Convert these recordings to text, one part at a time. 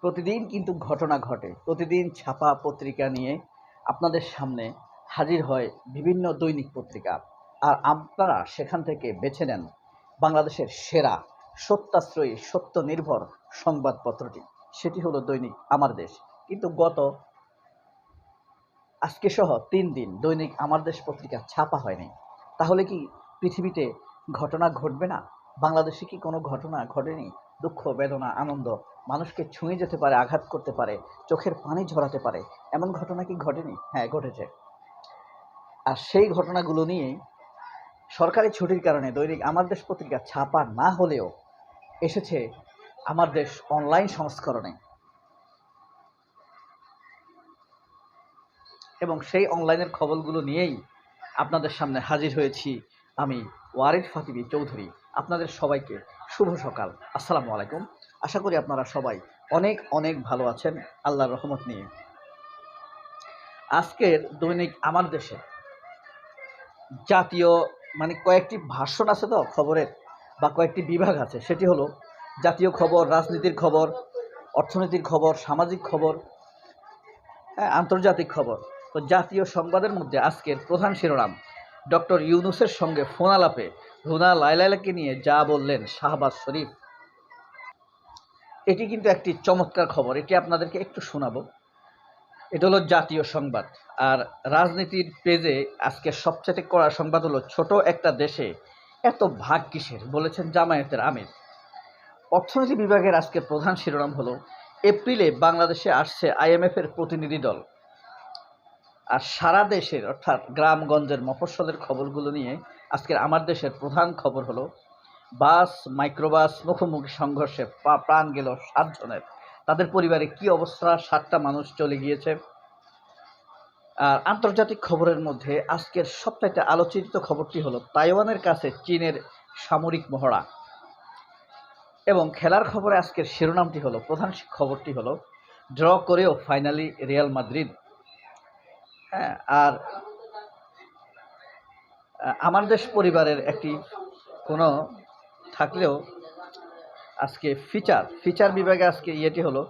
প্রতিদিন কিন্তু ঘটনা ঘটে। প্রতিদিন ছাপা পত্রিকা নিয়ে আপনাদের সামনে হাজির হয় বিভিন্ন দৈনিক পত্রিকা। আর আপনারা সেখান থেকে বেছে নেন বাংলাদেশের সেরা, সত্যাশ্রয়ী সত্য নির্ভর সংবাদপত্রটি। সেটি হলো দৈনিক আমার দেশ। কিন্তু গত আজকে সহ তিন দিন দৈনিক আমার দেশ পত্রিকা ছাপা হয়নি। তাহলে কি পৃথিবীতে ঘটনা ঘটবে না? বাংলাদেশে কি কোনো ঘটনা ঘটেনি? দুঃখ, বেদনা, আনন্দ মানুষকে ছুঁয়ে যেতে পারে, আঘাত করতে পারে, চোখের পানি ঝরাতে পারে। এমন ঘটনা কি ঘটেনি? হ্যাঁ ঘটেছে। আর সেই ঘটনাগুলো নিয়েই সরকারি ছুটির কারণে দৈনিক আমার দেশ পত্রিকা ছাপা না হলেও এসেছে আমার দেশ অনলাইন সংস্করণে। এবং সেই অনলাইনের খবরগুলো নিয়েই আপনাদের সামনে হাজির হয়েছি আমি ওয়ারিদ ফাতিবি চৌধুরী। আপনাদের সবাইকে শুভ সকাল। আসসালামু আলাইকুম। আশা করি আপনারা সবাই অনেক অনেক ভালো আছেন। আল্লাহর রহমত নিয়ে। আজকের দৈনিক আমার দেশে জাতীয় মানে কয়েকটি ভাষণ আছে তো খবরের, বা কয়েকটি বিভাগ আছে। সেটি হলো জাতীয় খবর, রাজনীতির খবর, অর্থনীতির খবর, সামাজিক খবর হ্যাঁ আন্তর্জাতিক খবর। তো জাতীয় সংবাদের মধ্যে আজকের প্রধান শিরোনাম ডক্টর ইউনুসের সঙ্গে ফোন আলাপে রুনা লাইলাইলাকে নিয়ে যা বললেন শাহবাজ শরীফ। এটি কিন্তু একটি চমৎকার খবর। এটি আপনাদেরকে একটু শোনাবো। এটা হলো জাতীয় সংবাদ। আর রাজনীতির পেজে আজকে সবচেয়ে কড়া সংবাদ হলো, ছোট একটা দেশে এত ভাগ কিসের? বলেছেন জামায়াতের আমির। অর্থনীতি বিভাগের আজকে প্রধান শিরোনাম হলো, এপ্রিলে বাংলাদেশে আসছে আইএমএফের প্রতিনিধি দল। আর সারা দেশের, অর্থাৎ গ্রামগঞ্জের মফস্বলের খবরগুলো নিয়ে আজকের আমার দেশের প্রধান খবর হলো, বাস, মাইক্রোবাস, মুখোমুখি সংঘর্ষে প্রাণ গেল সাতজনের। তাদের পরিবারে কি অবস্থা? সাতটা মানুষ চলে গিয়েছে। আর আন্তর্জাতিক খবরের মধ্যে আজকের সবচাইতে আলোচিত খবরটি হলো তাইওয়ানের কাছে চীনের সামরিক মহড়া। এবং খেলার খবরে আজকের শিরোনামটি হলো, প্রধান খবরটি হলো, ড্র করেও ফাইনালি রিয়াল মাদ্রিদ হ্যাঁ আর আমার দেশ পরিবারের একটি কোনো থাকলেও আজকে ফিচার ফিচার বিভাগে আজকে ইয়েটি হলো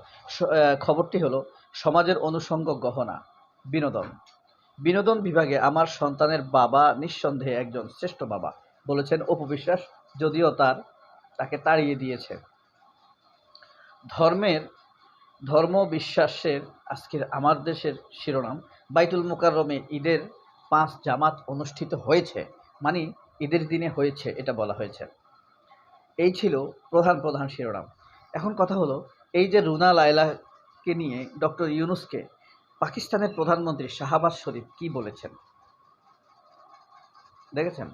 খবরটি হলো সমাজের অনুষঙ্গ গহনা, বিনোদন। বিনোদন বিভাগে আমার সন্তানের বাবা নিঃসন্দেহে একজন শ্রেষ্ঠ বাবা, বলেছেন অপু বিশ্বাস, যদিও তার, তাকে তাড়িয়ে দিয়েছে। ধর্মের, ধর্ম বিশ্বাসের আজকের আমার দেশের শিরোনাম বাইতুল মোকাররমে ঈদের পাঁচ জামাত অনুষ্ঠিত হয়েছে। মানে ঈদের দিনে হয়েছে, এটা বলা হয়েছে। এই ছিল প্রধান প্রধান শিরোনাম। এখন কথা হলো, এই যে রুনা লায়লাকে নিয়ে ডক্টর ইউনুসকে পাকিস্তানের প্রধানমন্ত্রী শাহবাজ শরীফ কি বলেছেন? দেখেছেন?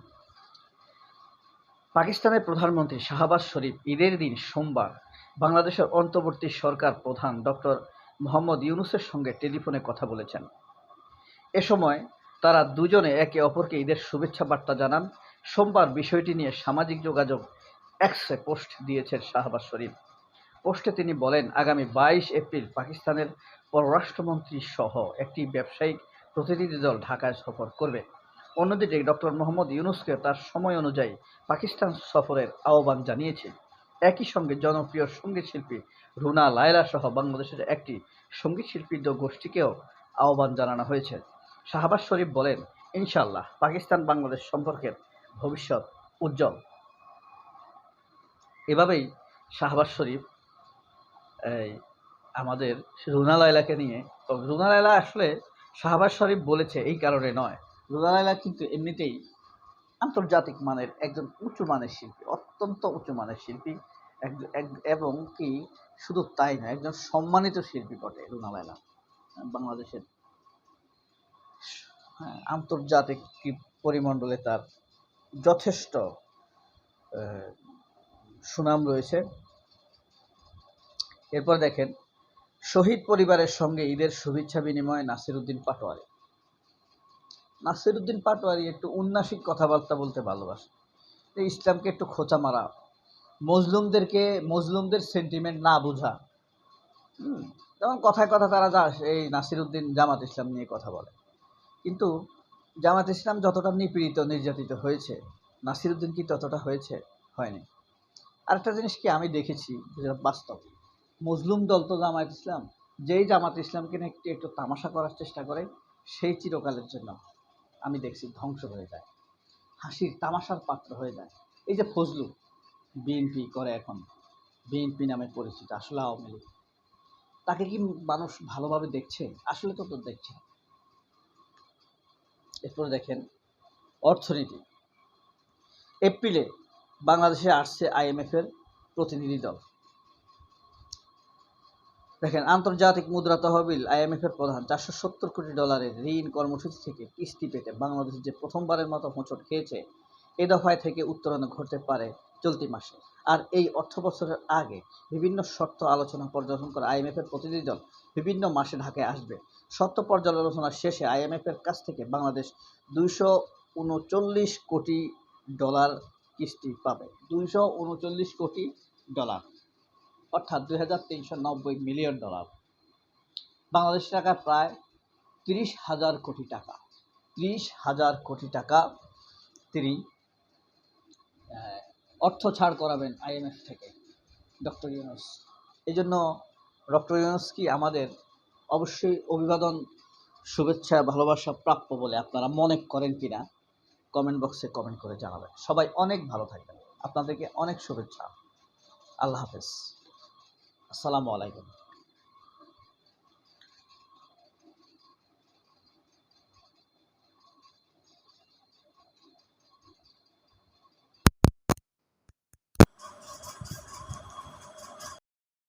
পাকিস্তানের প্রধানমন্ত্রী শাহবাজ শরীফ ঈদের দিন সোমবার বাংলাদেশের অন্তর্বর্তী সরকার প্রধান ডক্টর মোহাম্মদ ইউনুসের সঙ্গে টেলিফোনে কথা বলেছেন। এ সময় তারা দুজনে একে অপরকে ঈদের শুভেচ্ছা বার্তা জানান। সোমবার বিষয়টি নিয়ে সামাজিক যোগাযোগ এক্সে পোস্ট দিয়েছেন শাহবাজ শরীফ। পোস্টে তিনি বলেন, আগামী বাইশ এপ্রিল পাকিস্তানের পররাষ্ট্রমন্ত্রী সহ একটি ব্যবসায়িক প্রতিনিধি দল ঢাকায় সফর করবে। অন্যদিকে ডক্টর মোহাম্মদ ইউনুসকে তার সময় অনুযায়ী পাকিস্তান সফরের আহ্বান জানিয়েছে। একই সঙ্গে জনপ্রিয় সংগীত শিল্পী রুনা লায়লা সহ বাংলাদেশের একটি সংগীত শিল্পী গোষ্ঠীকেও আহ্বান জানানো হয়েছে। শাহবাজ শরীফ বলেন ইনশাল্লাহ পাকিস্তান বাংলাদেশ সম্পর্কের ভবিষ্যৎ উজ্জ্বল। এভাবেই শাহবাজ শরীফ, এই আমাদের রুনা লায়লাকে নিয়ে তো রুনা লায়লা আসলে শাহবাজ শরীফ বলেছে এই কারণে নয়। রুনা লায়লা কিন্তু এমনিতেই আন্তর্জাতিক মানের একজন উঁচু মানের শিল্পী, অত্যন্ত উঁচু মানের শিল্পী এবং কি শুধু তাই নয়, একজন সম্মানিত শিল্পী বটে রুনা লায়লা বাংলাদেশের আন্তর্জাতিক কি পরিমণ্ডলে তার যথেষ্ট সুনাম রয়েছে। এরপর দেখেন, শহীদ পরিবারের সঙ্গে ঈদের শুভেচ্ছা বিনিময়ে নাসিরুদ্দিন পাটোয়ারি। নাসিরুদ্দিন পাটোয়ারি একটু উন্নাসিক কথাবার্তা বলতে ভালোবাসে। ইসলামকে একটু খোঁচা মারা, মজলুমদেরকে, মজলুমদের সেন্টিমেন্ট না বোঝা। যেমন কথায় কথা তারা যা, এই নাসিরুদ্দিন জামাত ইসলাম নিয়ে কথা বলে। কিন্তু জামাত ইসলাম যতটা নিপীড়িত, নির্যাতিত হয়েছে, নাসিরুদ্দিন কি ততটা হয়েছে, হয়নি। আরেকটা জিনিস কি আমি দেখেছি, যেটা বাস্তব। মজলুম দল তো জামায়াত ইসলাম, যেই জামাত ইসলামকে নিয়ে একটু একটু তামাশা করার চেষ্টা করে, সেই চিরকালের জন্য আমি দেখছি ধ্বংস হয়ে যায়। হাসির তামাশার পাত্র হয়ে যায়। এই যে ফজলু, বিএনপি করে এখন, বিএনপি নামে পরিচিত, আসলে আওয়ামী লীগ। তাকে কি মানুষ ভালোভাবে দেখছে? আসলে তো তো দেখছে। এরপরে দেখেন, অর্থনীতি। এপ্রিলে বাংলাদেশে আসছে আইএমএফ এর প্রতিনিধি দল। দেখেন, আন্তর্জাতিক মুদ্রা তহবিল আইএমএফ এর প্রধান, চারশো সত্তর কোটি ডলারের ঋণ কর্মসূচি থেকে কিস্তি পেতে বাংলাদেশ যে প্রথমবারের মতো হোঁচট খেয়েছে, এ দফায় থেকে উত্তরণ ঘটতে পারে চলতি মাসে। আর এই অর্থ বছরের আগে বিভিন্ন শর্ত আলোচনা পর্যবেক্ষণ করে আইএমএফ এর প্রতিনিধি দল বিভিন্ন মাসে ঢাকায় আসবে। শর্ত পর্যালোচনার শেষে আইএমএফ এর কাছ থেকে বাংলাদেশ দুইশো উনচল্লিশ কোটি ডলার কিস্তি পাবে। দুইশো উনচল্লিশ কোটি ডলার, অর্থাৎ দুই হাজার তিনশো নব্বই মিলিয়ন ডলার। বাংলাদেশ টাকা প্রায় তিরিশ হাজার কোটি টাকা। ত্রিশ হাজার কোটি টাকা তিনি অর্থ ছাড় করাবেন আইএমএফ থেকে, ডক্টর ইউনুস। এই জন্য ডক্টর ইউনুস কি আমাদের অবশ্যই অভিবাদন, শুভেচ্ছা, ভালোবাসা প্রাপ্য বলে আপনারা মনে করেন কিনা কমেন্ট বক্সে কমেন্ট করে জানাবেন। সবাই অনেক ভালো থাকবেন। আপনাদেরকে অনেক শুভেচ্ছা। আল্লাহ হাফেজ। আসসালামু আলাইকুম।